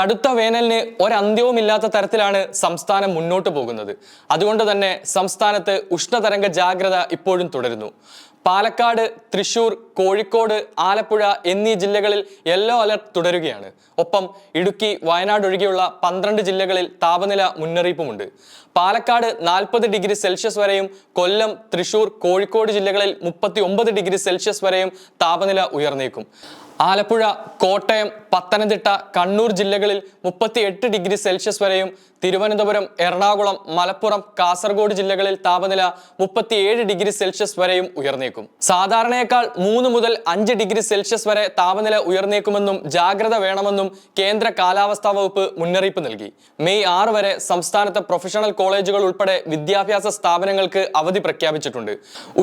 കടുത്ത വേനലിന് ഒരന്ത്യവുമില്ലാത്ത തരത്തിലാണ് സംസ്ഥാനം മുന്നോട്ട് പോകുന്നത്. അതുകൊണ്ട് തന്നെ സംസ്ഥാനത്ത് ഉഷ്ണതരംഗ ജാഗ്രത ഇപ്പോഴും തുടരുന്നു. പാലക്കാട് തൃശൂർ കോഴിക്കോട് ആലപ്പുഴ എന്നീ ജില്ലകളിൽ യെല്ലോ അലർട്ട് തുടരുകയാണ്. ഒപ്പം ഇടുക്കി വയനാട് ഒഴികെയുള്ള പന്ത്രണ്ട് ജില്ലകളിൽ താപനില മുന്നറിയിപ്പുമുണ്ട്. പാലക്കാട് നാൽപ്പത് ഡിഗ്രി സെൽഷ്യസ് വരെയും കൊല്ലം തൃശൂർ കോഴിക്കോട് ജില്ലകളിൽ മുപ്പത്തി ഡിഗ്രി സെൽഷ്യസ് വരെയും താപനില ഉയർന്നേക്കും. ആലപ്പുഴ കോട്ടയം പത്തനംതിട്ട കണ്ണൂർ ജില്ലകളിൽ മുപ്പത്തി എട്ട് ഡിഗ്രി സെൽഷ്യസ് വരെയും തിരുവനന്തപുരം എറണാകുളം മലപ്പുറം കാസർഗോഡ് ജില്ലകളിൽ താപനില മുപ്പത്തിയേഴ് ഡിഗ്രി സെൽഷ്യസ് വരെയും ഉയർന്നേക്കും. സാധാരണയേക്കാൾ മൂന്ന് മുതൽ അഞ്ച് ഡിഗ്രി സെൽഷ്യസ് വരെ താപനില ഉയർന്നേക്കുമെന്നും ജാഗ്രത വേണമെന്നും കേന്ദ്ര കാലാവസ്ഥാ വകുപ്പ് മുന്നറിയിപ്പ് നൽകി. മെയ് ആറ് വരെ സംസ്ഥാനത്തെ പ്രൊഫഷണൽ കോളേജുകൾ ഉൾപ്പെടെ വിദ്യാഭ്യാസ സ്ഥാപനങ്ങൾക്ക് അവധി പ്രഖ്യാപിച്ചിട്ടുണ്ട്.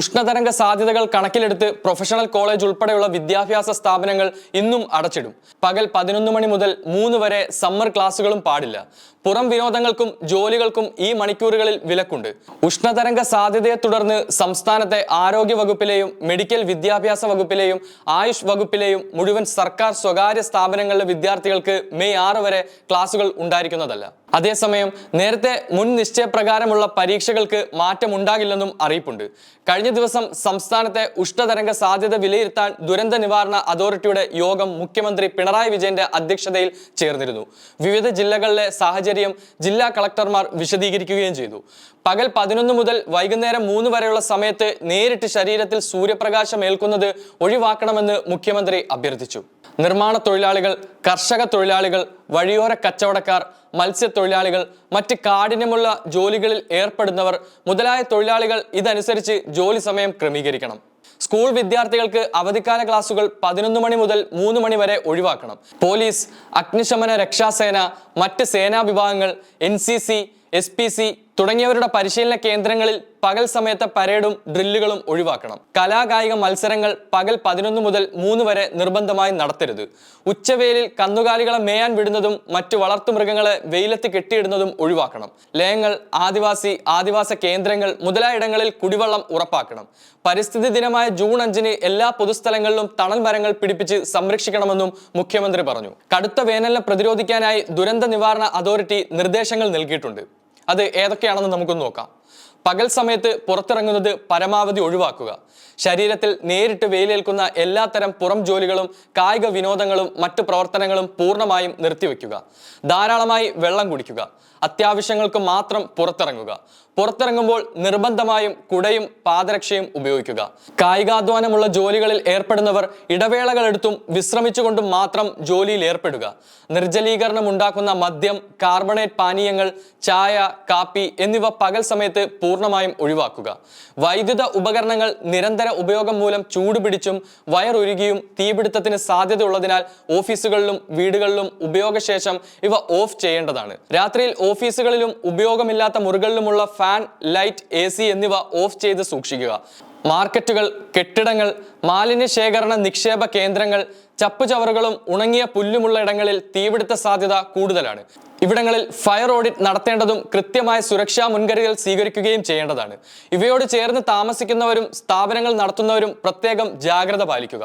ഉഷ്ണതരംഗ സാധ്യതകൾ കണക്കിലെടുത്ത് പ്രൊഫഷണൽ കോളേജ് ഉൾപ്പെടെയുള്ള വിദ്യാഭ്യാസ സ്ഥാപനങ്ങൾ ഇന്നും അടച്ചിടും. പകൽ പതിനൊന്ന് മണി മുതൽ മൂന്ന് വരെ സമ്മർ ക്ലാസുകളും പാടില്ല. പുറം വിനോദങ്ങൾക്കും ജോലികൾക്കും ഈ മണിക്കൂറുകളിൽ വിലക്കുണ്ട്. ഉഷ്ണതരംഗ സാധ്യതയെ തുടർന്ന് സംസ്ഥാനത്തെ ആരോഗ്യ വകുപ്പിലെയും മെഡിക്കൽ വിദ്യാഭ്യാസ വകുപ്പിലെയും ആയുഷ് വകുപ്പിലെയും മുഴുവൻ സർക്കാർ സ്വകാര്യ സ്ഥാപനങ്ങളിലെ വിദ്യാർത്ഥികൾക്ക് മെയ് ആറ് വരെ ക്ലാസുകൾ ഉണ്ടായിരിക്കുന്നതല്ല. അതേസമയം നേരത്തെ മുൻ നിശ്ചയപ്രകാരമുള്ള പരീക്ഷകൾക്ക് മാറ്റമുണ്ടാകില്ലെന്നും അറിയിപ്പുണ്ട്. കഴിഞ്ഞ ദിവസം സംസ്ഥാനത്തെ ഉഷ്ണതരംഗ സാധ്യത വിലയിരുത്താൻ ദുരന്ത നിവാരണ അതോറിറ്റിയുടെ യോഗം മുഖ്യമന്ത്രി പിണറായി വിജയന്റെ അധ്യക്ഷതയിൽ ചേർന്നിരുന്നു. വിവിധ ജില്ലകളിലെ സാഹചര്യം ജില്ലാ കളക്ടർമാർ വിശദീകരിക്കുകയും ചെയ്തു. പകൽ പതിനൊന്ന് മുതൽ വൈകുന്നേരം മൂന്ന് വരെയുള്ള സമയത്ത് നേരിട്ട് ശരീരത്തിൽ സൂര്യപ്രകാശം ഏൽക്കുന്നത് ഒഴിവാക്കണമെന്ന് മുഖ്യമന്ത്രി അഭ്യർത്ഥിച്ചു. നിർമ്മാണ തൊഴിലാളികൾ കർഷക തൊഴിലാളികൾ വഴിയോര കച്ചവടക്കാർ മത്സ്യത്തൊഴിലാളികൾ മറ്റ് കാഠിന്യമുള്ള ജോലികളിൽ ഏർപ്പെടുന്നവർ മുതലായ തൊഴിലാളികൾ ഇതനുസരിച്ച് ജോലി സമയം ക്രമീകരിക്കണം. സ്കൂൾ വിദ്യാർത്ഥികൾക്ക് അവധിക്കാല ക്ലാസുകൾ പതിനൊന്ന് മണി മുതൽ മൂന്ന് മണി വരെ ഒഴിവാക്കണം. പോലീസ് അഗ്നിശമന രക്ഷാസേന മറ്റ് സേനാ വിഭാഗങ്ങൾ N C C S P C തുടങ്ങിയവരുടെ പരിശീലന കേന്ദ്രങ്ങളിൽ പകൽ സമയത്തെ പരേഡും ഡ്രില്ലുകളും ഒഴിവാക്കണം. കലാകായിക മത്സരങ്ങൾ പകൽ പതിനൊന്ന് മുതൽ മൂന്ന് വരെ നിർബന്ധമായി നടത്തരുത്. ഉച്ചവേലിൽ കന്നുകാലികളെ മേയാൻ വിടുന്നതും മറ്റു വളർത്തുമൃഗങ്ങളെ വെയിലത്ത് കെട്ടിയിടുന്നതും ഒഴിവാക്കണം. ലയങ്ങൾ ആദിവാസി ആദിവാസ കേന്ദ്രങ്ങൾ മുതലായിടങ്ങളിൽ കുടിവെള്ളം ഉറപ്പാക്കണം. പരിസ്ഥിതി ദിനമായ ജൂൺ അഞ്ചിന് എല്ലാ പൊതുസ്ഥലങ്ങളിലും തണൽ മരങ്ങൾ പിടിപ്പിച്ച് സംരക്ഷിക്കണമെന്നും മുഖ്യമന്ത്രി പറഞ്ഞു. കടുത്ത വേനലിനെ പ്രതിരോധിക്കാനായി ദുരന്ത നിവാരണ അതോറിറ്റി നിർദ്ദേശങ്ങൾ നൽകിയിട്ടുണ്ട്. അത് ഏതൊക്കെയാണെന്ന് നമുക്കൊന്ന് നോക്കാം. പകൽ സമയത്ത് പുറത്തിറങ്ങുന്നത് പരമാവധി ഒഴിവാക്കുക. ശരീരത്തിൽ നേരിട്ട് വെയിലേൽക്കുന്ന എല്ലാത്തരം പുറം ജോലികളും കായിക വിനോദങ്ങളും മറ്റു പ്രവർത്തനങ്ങളും പൂർണമായും നിർത്തിവെക്കുക. ധാരാളമായി വെള്ളം കുടിക്കുക. അത്യാവശ്യങ്ങൾക്ക് മാത്രം പുറത്തിറങ്ങുക. പുറത്തിറങ്ങുമ്പോൾ നിർബന്ധമായും കുടയും പാദരക്ഷയും ഉപയോഗിക്കുക. കായികാധ്വാനമുള്ള ജോലികളിൽ ഏർപ്പെടുന്നവർ ഇടവേളകളെടുത്തും വിശ്രമിച്ചുകൊണ്ടും മാത്രം ജോലിയിൽ ഏർപ്പെടുക. നിർജലീകരണം ഉണ്ടാക്കുന്ന മദ്യം കാർബണേറ്റ് പാനീയങ്ങൾ ചായ കാപ്പി എന്നിവ പകൽ സമയത്ത് പൂർണമായും ഒഴിവാക്കുക. വൈദ്യുത ഉപകരണങ്ങൾ നിരന്തര ഉപയോഗം മൂലം ചൂടുപിടിച്ചും വയറൊരുകിയും തീപിടുത്തത്തിന് സാധ്യതയുള്ളതിനാൽ ഓഫീസുകളിലും വീടുകളിലും ഉപയോഗശേഷം ഇവ ഓഫ് ചെയ്യേണ്ടതാണ്. രാത്രിയിൽ ഓഫീസുകളിലും ഉപയോഗമില്ലാത്ത മുറികളിലുമുള്ള ഫാൻ ലൈറ്റ് എ എന്നിവ ഓഫ് ചെയ്ത് സൂക്ഷിക്കുക. മാർക്കറ്റുകൾ കെട്ടിടങ്ങൾ മാലിന്യ ശേഖരണ നിക്ഷേപ കേന്ദ്രങ്ങൾ ചപ്പുചവറുകളും ഉണങ്ങിയ പുല്ലുമുള്ള ഇടങ്ങളിൽ തീപിടുത്ത സാധ്യത കൂടുതലാണ്. ഇവിടങ്ങളിൽ ഫയർ ഓഡിറ്റ് നടത്തേണ്ടതും കൃത്യമായ സുരക്ഷാ മുൻകരുതൽ സ്വീകരിക്കുകയും ചെയ്യേണ്ടതാണ്. ഇവയോട് ചേർന്ന് താമസിക്കുന്നവരും സ്ഥാപനങ്ങൾ നടത്തുന്നവരും പ്രത്യേകം ജാഗ്രത പാലിക്കുക.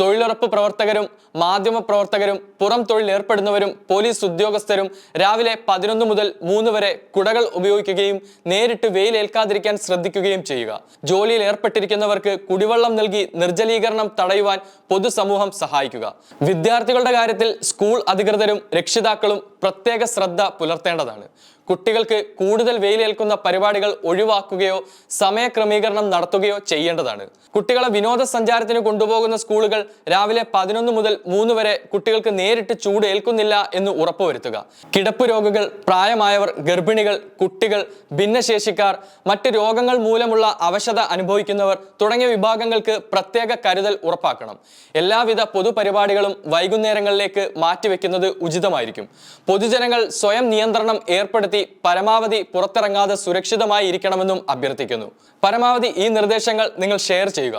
തൊഴിലുറപ്പ് പ്രവർത്തകരും മാധ്യമ പ്രവർത്തകരും പുറം തൊഴിൽ ഏർപ്പെടുന്നവരും പോലീസ് ഉദ്യോഗസ്ഥരും രാവിലെ പതിനൊന്ന് മുതൽ മൂന്ന് വരെ കുടകൾ ഉപയോഗിക്കുകയും നേരിട്ട് വെയിലേൽക്കാതിരിക്കാൻ ശ്രദ്ധിക്കുകയും ചെയ്യുക. ജോലിയിൽ ഏർപ്പെട്ടിരിക്കുന്നവർക്ക് കുടിവെള്ളം നൽകി നിർജലീകരണം തടയുവാൻ പൊതുസമൂഹം സഹായിക്കുക. വിദ്യാർത്ഥികളുടെ കാര്യത്തിൽ സ്കൂൾ അധികൃതരും രക്ഷിതാക്കളും പ്രത്യേക ശ്രദ്ധ പുലർത്തേണ്ടതാണ്. കുട്ടികൾക്ക് കൂടുതൽ വെയിലേൽക്കുന്ന പരിപാടികൾ ഒഴിവാക്കുകയോ സമയക്രമീകരണം നടത്തുകയോ ചെയ്യേണ്ടതാണ്. കുട്ടികളെ വിനോദസഞ്ചാരത്തിന് കൊണ്ടുപോകുന്ന സ്കൂളുകൾ രാവിലെ പതിനൊന്ന് മുതൽ മൂന്ന് വരെ കുട്ടികൾക്ക് നേരിട്ട് ചൂട് ഏൽക്കുന്നില്ല എന്ന് ഉറപ്പുവരുത്തുക. കിടപ്പ് രോഗികൾ പ്രായമായവർ ഗർഭിണികൾ കുട്ടികൾ ഭിന്നശേഷിക്കാർ മറ്റ് രോഗങ്ങൾ മൂലമുള്ള അവശത അനുഭവിക്കുന്നവർ തുടങ്ങിയ വിഭാഗങ്ങൾക്ക് പ്രത്യേക കരുതൽ ഉറപ്പാക്കണം. എല്ലാവിധ പൊതുപരിപാടികളും വൈകുന്നേരങ്ങളിലേക്ക് മാറ്റിവെക്കുന്നത് ഉചിതമായിരിക്കും. പൊതുജനങ്ങൾ സ്വയം നിയന്ത്രണം ഏർപ്പെടുത്തി പരമാവധി പുറത്തിറങ്ങാതെ സുരക്ഷിതമായി ഇരിക്കണമെന്നും അഭ്യർത്ഥിക്കുന്നു. പരമാവധി ഈ നിർദ്ദേശങ്ങൾ നിങ്ങൾ ഷെയർ ചെയ്യുക.